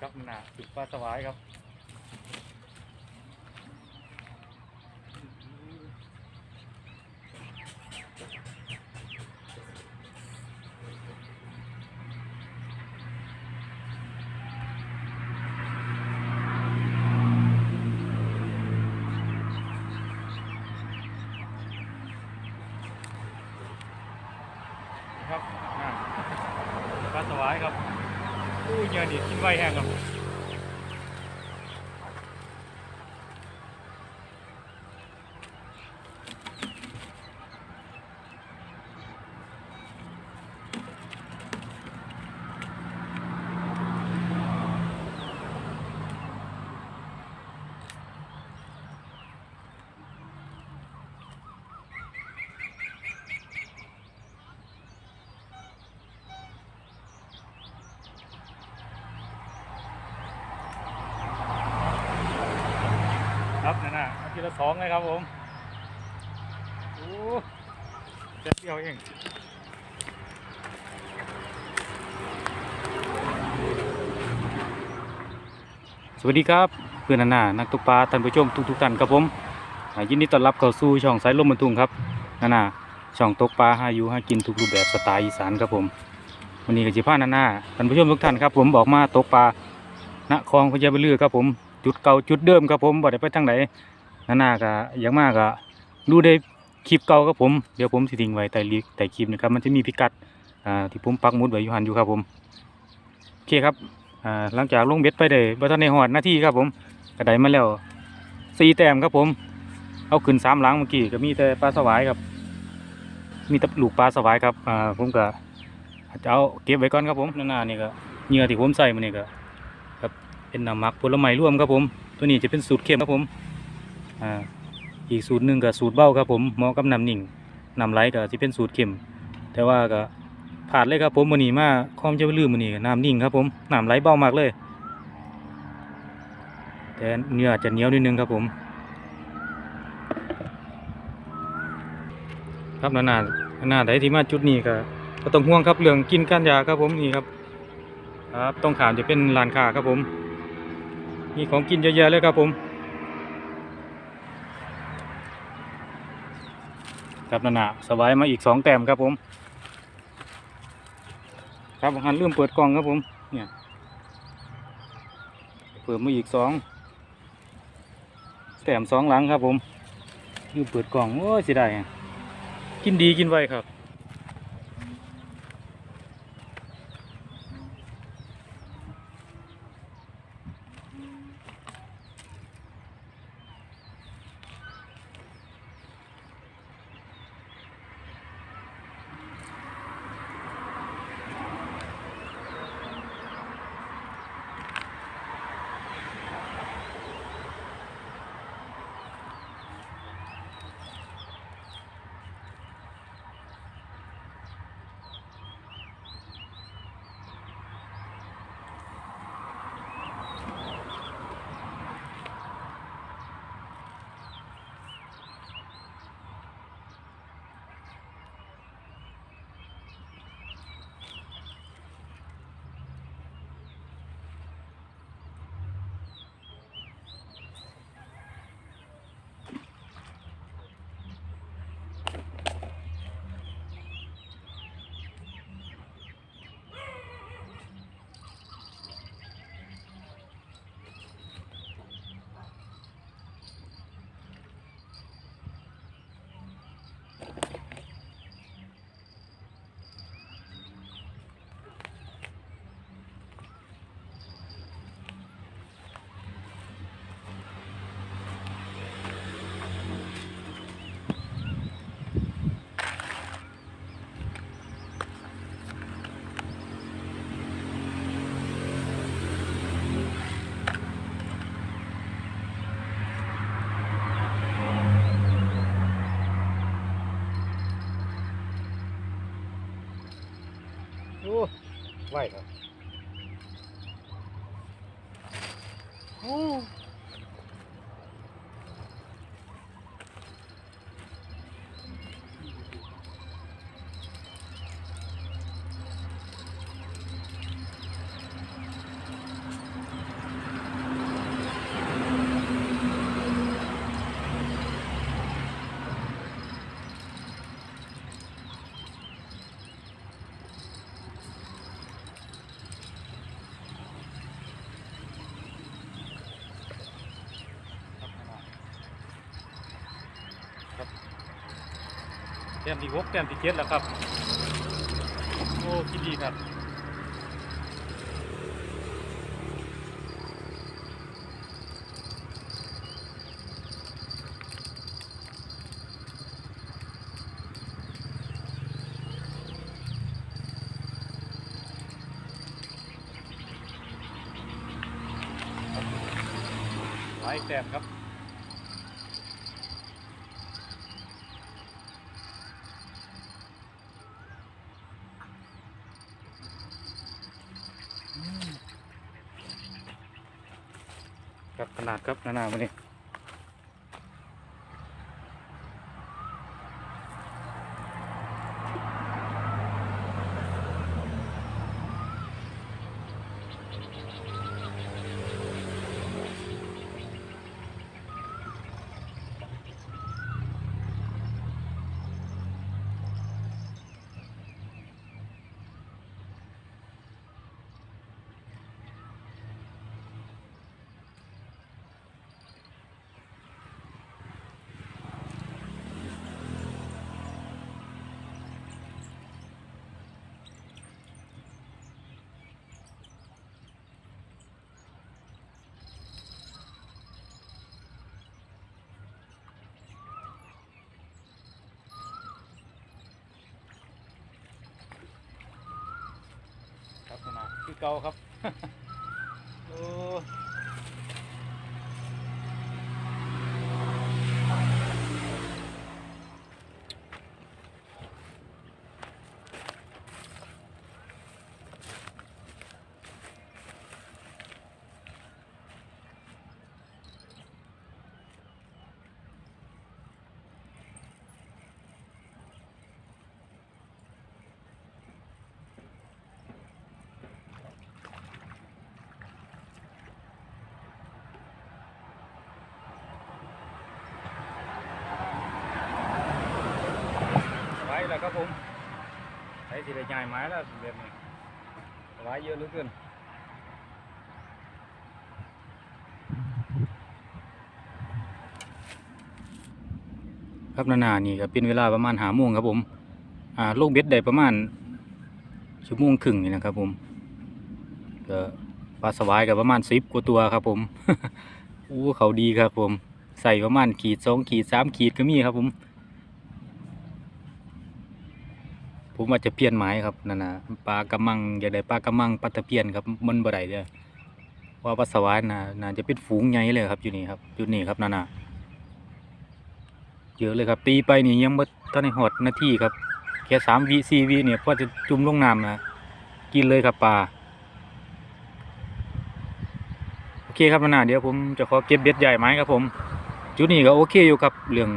ครับหนาจุดปลาสวายครับ ครับน่ะปลาสวายครับอู้ ยังินนี่กินไวแห้งครับ ทีละสองเลยครับผมโอ้เจ็ดเดียวเองสวัสดีครับเพื่อนนานานักตกปลาท่านผู้ชมทุกๆท่านครับผมยินดีต้อนรับเข้าสู่ช่องสายลมบรรทุงครับนานาช่องตกปลาหาอยู่หากินทุกรูปแบบสไตล์อีสานครับผมวันนี้ก็จิพานานาท่านผู้ชมทุกท่านครับ ผมบอกมาตกปลาณคลองพญาบลือครับผมจุดเก่าจุดเดิมครับผมบ่ได้ไปทางไหน นานาก็อย่างมากก็ดูได้คลิปเก่าครับผม เดี๋ยวผมสิทิ้งไว้ใต้ลิก์ใต้คลิปนะครับ มันจะมีพิกัดอ่าที่ผมปักมุดไว้อยู่หันอยู่ครับผม โอเคครับอ่าหลังจากลงเบ็ดไปได้บ่ทันในหอดหน้าที่ครับผมก็ไดมาแล้วสี่แต้มครับผม เอาขึ้นสามหลังเมื่อกี้ก็มีแต่ปลาสวายครับ มีต่ลูกปลาสวายครับอ่าผมก็จะเอาเก็บไว้ก่อนครับผมนานานี่ก็เหยื่อที่ผมใส่มานี่ก็เป็นน้ำมักผลไม้ร่วมครับผม ตัวนี้จะเป็นสูตรเค็มครับผม อ่าอีกสูตรหนึ่งก็สูตรเบ้าครับผมหมาะกับน้ำนิ่งน้ำไหลก็จะเป็นสูตรเค็ม แต่ว่าก็ผ่านเลยครับผมมันนี้มาคอมจะลืมมันนี้ก็น้ำนิ่งครับผมน้ำไหลเบ้ามากเลย แต่เนื้อจะเหนียวนิดนึงครับผม ครับนานานานาใดที่มาจุดนี้ก็ก็ต้องห่วงครับเรื่องกินก้านยาครับผมนี่ครับครับต้องขามจะเป็นร้านคาครับผม มีของกินเยอะแยะเลยครับผม ครับนานาสบายมาอีกสองแต้มครับผม ครับหันเริ่มเปิดกล่องครับผม เนี่ยเปิดมาอีกสองแต้มสองหลังครับผมนี่เปิดกล่องโอ้ยเสียดายกินดีกินไวครับ ไห ต้มที่หกแต้มที่เจ็ดแล้วครับ โอ้คิดดีครับหลายแต้มครับ ครับขนาดครับนานามาเนี่ย เก่าครับ โอ้ ไว้แล้วครับผมใช้สิได้ใหญ่ไม้แล้วแบบนี้ไว้เยอะเหลือเกินครับนานานี่ก็เป็นเวลาประมาณหาโมงครับผมอ่าลงเบ็ดได้ประมาณชั่วโมงครึ่งนี่นะครับผมก็ปลาสวายกับประมาณสิบกว่าตัวครับผมอู้เขาดีครับผม ใส่ประมาณขีดสองขีดสามขีดก็มีครับผม ผมว่าจะเปลี่ยนไม้ครับนั่นนะปลากระมังอย่าได้ปลากระมังปลาตะเพียนครับมันบ่ได้เด้อว่าปลาสวายน่ะน่าจะเป็นฝูงใหญ่เลยครับอยู่นี่ครับอยู่นี่ครับนั่นน่ะเยอะเลยครับ ตีไปนี่ยังบ่ทันได้หอดนาทีครับแค่สามวิสี่วิเนี่ยพอจะจุ่มลงน้ำนะกินเลยครับปลาโอเคครับนาเดี๋ยวผมจะขอเก็บเบ็ดใหญ่ไม้ครับผม จุดนี้ก็โอเคอยู่ครับเรื่อง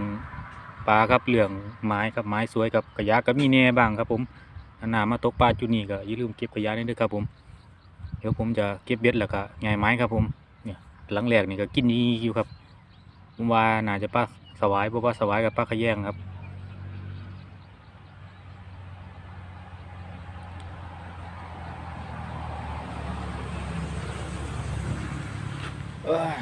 ปลาครับเหลืองไม้ครับไม้สวยครับกระยะก็มีแน่บ้างครับ ผมนามาตกปลาจุนี่ก็อย่าลืมเก็บขยะนี่ด้วยครับ ผม เดี๋ยวผมจะเก็บเบ็ดแล้วก็ไงไม้ครับผมเนี่ยหลังแหลกนี่ก็กินดีอยู่ครับผมว่าน่าจะปลาสวายเพราะว่าสวายกับปลาขะแยงครับ เอ้ย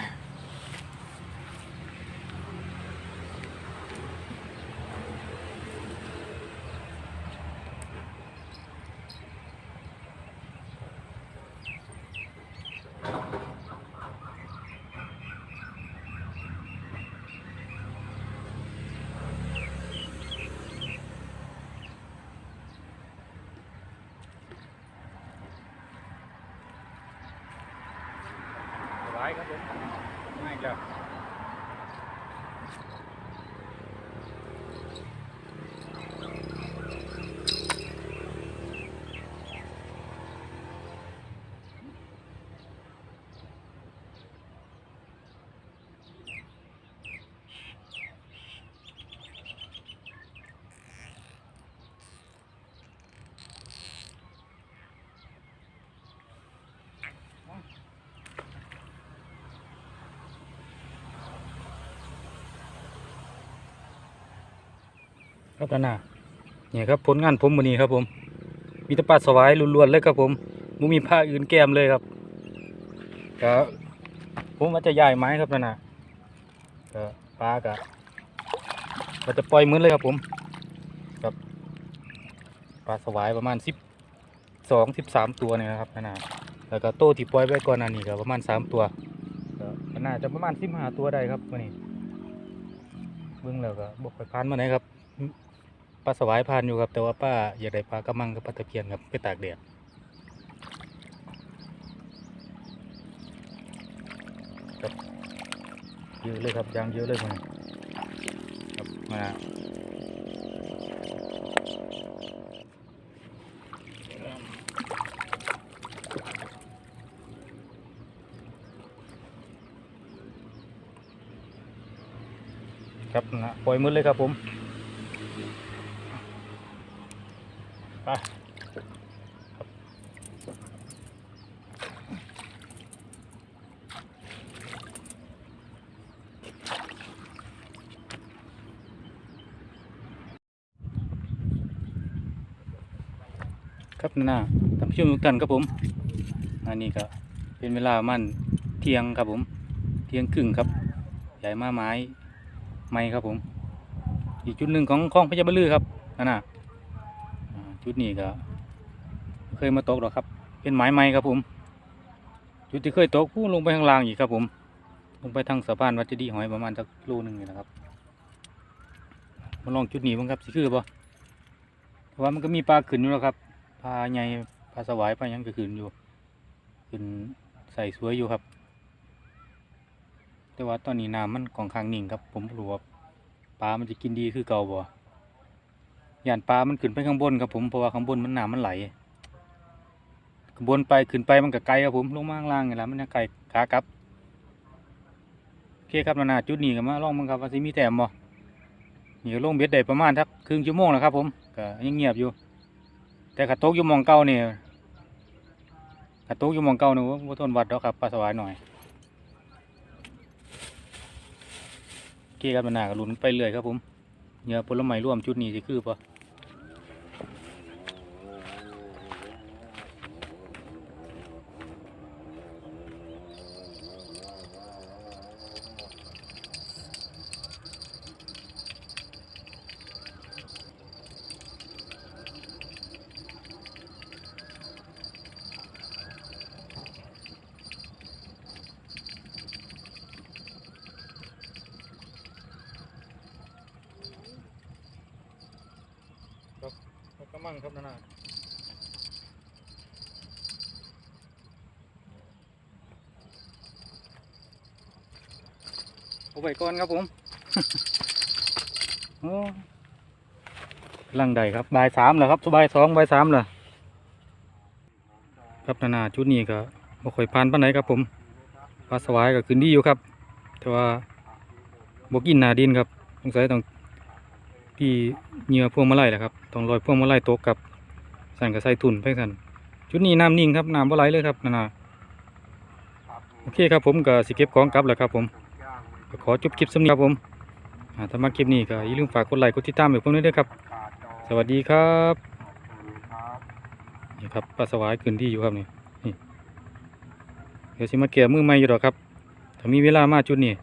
สวายครับผม ง่า ยจ้ะครับนนะเนี่ยครับผลงานผมวันนี้ครับผม มีแต่ปลาสวายล้วนๆเลยครับผมไมมีผ้าอื่นแก้มเลยครับก็ผมว่าจะย้ายไม้ครับนั่นะก็ปลาก็ก็จะปล่อยมือเลยครับผมก็ปลาสวายประมาณสิบสองสิบสามตัวเนี่ยนะครับขนาแล้วก็โตที่ปล่อยไว้ก่อนน้านี้ก็ประมาณสามตัวก็น่าจะประมาณสิบห้าตัวได้ครับวันนี้เบิ่งแล้วก็บอกไปพานมาไหนครับ ปลาสวายพานอยู่ครับ แต่ว่าป้าอยากได้ปลากระมังกับปลาตะเพียนครับไปตากแดดครับเยอะเลยครับยางเยอะเลยมันครับมาครับนะปล่อยมืดเลยครับผมไป ครับนะนะท่านผู้ชมทุกท่านครับผมอันนี้ก็เป็นเวลามันเที่ยงครับผม เที่ยงครึ่งครับ ใหญ่มาไม้ไม้ครับผม อีกจุดหนึ่งของคลองพญาบลือครับนั่นน่ะอ่าจุดนี้ก็ เคยมาตกหรอครับ เป็นไม้ไม้ครับผม จุดที่เคยตกพูลงไปข้างล่างอีกครับผม ลงไปทางสะพานวัดเจดีย์หอยประมาณสักโลนึงนี่นะครับมาลองจุดนี้บ้างครับสิคือปะแต่ว่ามันก็มีปลาขึ้นอยู่แล้วครับ ปลาใหญ่ปลาสวายปลายังก็ขึ้นอยู่ ขึ้นใส่สวยอยู่ครับ แต่ว่าตอนนี้น้ำมันของข้างนิ่งครับ ผมรู้ว่าปลามันจะกินดีคือเก่าบ่ย่านปลามันขึ้นไปข้างบนครับผมเพราะว่าข้างบนมันน้ำมันไหลข้างบนไปขึ้นไปมันก็ไกลครับผมลงมาข้างล่างนี่แหละมันจะไกลขากลับโอเคครับนานาจุดนี้ก็มาลองมึงครับว่าสิมีแต้มบ่นี่ก็ลงเบ็ดได้ประมาณทักครึ่งชั่วโมงแล้วครับผมก็ยังเงียบอยู่ แต่ขัดตกอยู่มองเก้านี่ขัดตกอยู่มองเก้านี่ว่าต้นวัดดอกครับปลาสวายหน่อยโอเคครับนานาก็ลุ้นไปเรื่อยครับผมเนื้อผลไม้ร่วมชุดนี้สิคือปะ ก็มั่งครับนานาเอาไปก่อนครับผมโอ้ลังใดครับบ่ายสามเหรอครับบ่ายสองบ่ายสามเหรอครับนานาชุดนี้ก็บ่ค่อยผ่านปานไหนครับผมปลาสวายก็ขึ้นดีอยู่ครับ แต่ว่าบกินหนาดินครับสงสัยต้อง ที่เหยื่อพวงมาลัยแหละครับต้องลอยพวงมาลัยตกกับสั่นกับใส่ตุ่นไปสั่นชุดนี้น้ำนิ่งครับน้ำบ่ไหลเลยครับนานาโอเคครับผมก็สิเก็บของกลับแล้วครับผมขอจบคลิปสำหรับครับผมถ้ามาคลิปนี้ก็อย่าลืมฝากกดไลค์กดติดตามให้ผมด้วยครับ สวัสดีครับนี่ครับปลาสวายขึ้นที่อยู่ครับนี่เดี๋ยวสิมาเกี่ยมือใหม่อยู่หรอกครับถ้ามีเวลามาจุดนี้